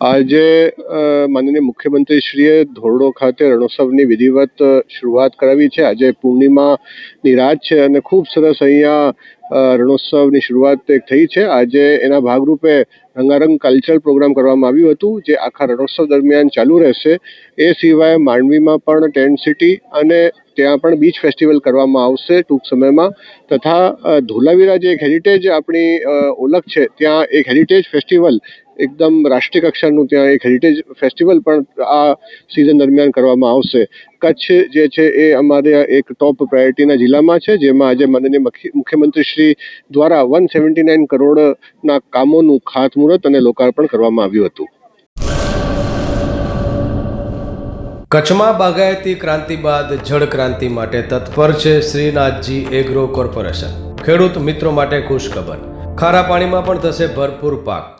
આજે માનનીય મુખ્યમંત્રીશ્રીએ ધોરડો ખાતે રણોત્સવની વિધિવત શરૂઆત કરાવી છે. આજે પૂર્ણિમાની રાત છે અને ખૂબ સરસ અહીંયા રણોત્સવની શરૂઆત થઈ છે. આજે એના ભાગરૂપે રંગારંગ કલ્ચરલ પ્રોગ્રામ કરવામાં આવ્યું હતું, જે આખા રણોત્સવ દરમિયાન ચાલુ રહેશે. એ સિવાય માંડવીમાં પણ ટેન્ટ સિટી અને ત્યાં પણ બીચ ફેસ્ટિવલ કરવામાં આવશે ટૂંક સમયમાં. તથા ધોલાવીરા જે એક હેરિટેજ આપણી ઓળખ છે, ત્યાં એક હેરિટેજ ફેસ્ટિવલ એકદમ રાષ્ટ્રીય કક્ષાનું ત્યાં એક હેરિટેજ ફેસ્ટિવલ પણ આ સિઝન દરમિયાન કરવામાં આવશે. કચ્છ જે છે એ અમારે એક ટોપ પ્રાયોરિટીના જિલ્લામાં છે, જેમાં આજે માનનીય મુખ્ય- મુખ્યમંત્રી શ્રી દ્વારા વન સેવન્ટી નાઇન કરોડના કામોનું ખાતમુહૂર્ત અને લોકાર્પણ કરવામાં આવ્યું હતું. કચ્છમાં બાગાયતી ક્રાંતિ બાદ જળ ક્રાંતિ માટે તત્પર છે શ્રીનાથજી એગ્રો કોર્પોરેશન. ખેડૂત મિત્રો માટે ખુશખબર. ખારા પાણીમાં પણ થશે ભરપૂર પાક.